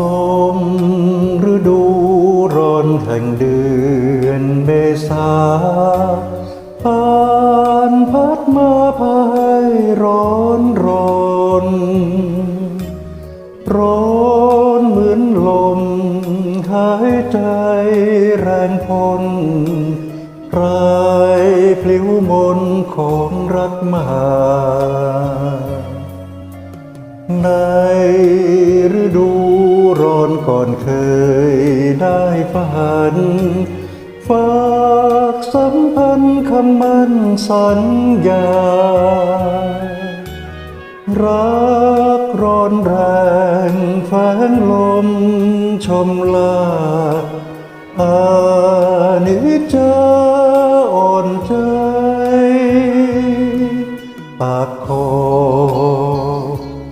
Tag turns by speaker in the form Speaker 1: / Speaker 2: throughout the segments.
Speaker 1: ลมฤดูร้อนแห่งเดือนเมษาผ่านพัดมาพายร้อนร้อนร้อนเหมือนลมหายใจแรงพลรายพลิ้วมนของรักมาใน ฝันฝากสัมพันธ์คำมั่นสัญญา รักร้อนแรงแฝงลมชมลาอานิจจาอ่อนใจ ปากคอ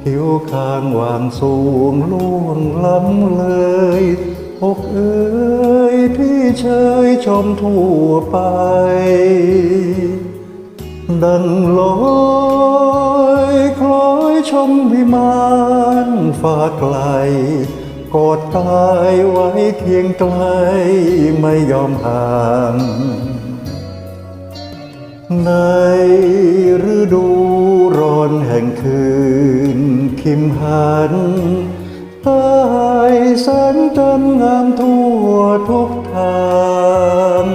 Speaker 1: ผิวคางวางสูงล่วงล้ำเลย อกเอ้ยพี่เชยชมทั่วไป ดังลอยคล้อยชมวิมานฟ้าไกล กอดกายไว้เคียงไกลไม่ยอมห่างในฤดูร้อนแห่งคืนคิมหัน ใต้แสงจันทร์งามทั่วทุกทาง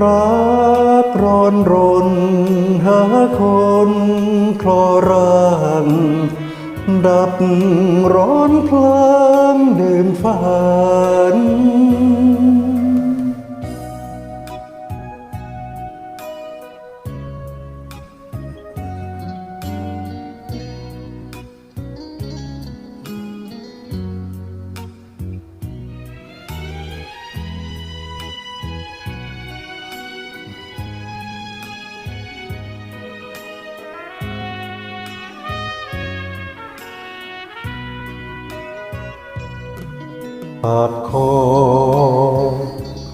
Speaker 1: รักร้อนรนหาคนคลอร่างดับร้อนพลางดื่มฝันาดคอ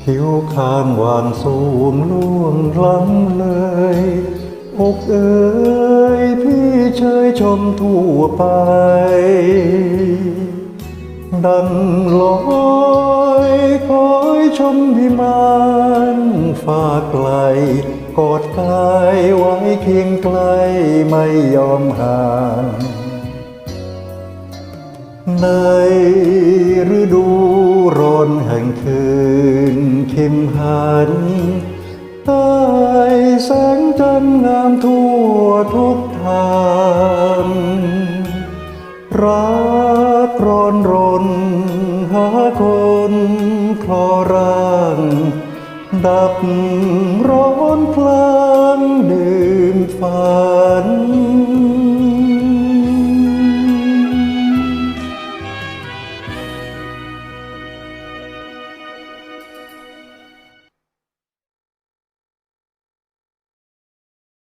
Speaker 1: ผิวคางหวานสูงล่วงล้ำเลย อกเอ๋ยพี่เชยชมทั่วไป ดังลอยคอยชมวิมานฟ้าไกล กอดกายไว้เคียงไกลไม่ยอมห่างในฤดู ร้อนแห่งคืนคิมหันใต้แสงจันทร์งามทั่วทุกทางรักร้อนรน หาคนคลอร่าง ดับร้อนพลางดื่มฝัน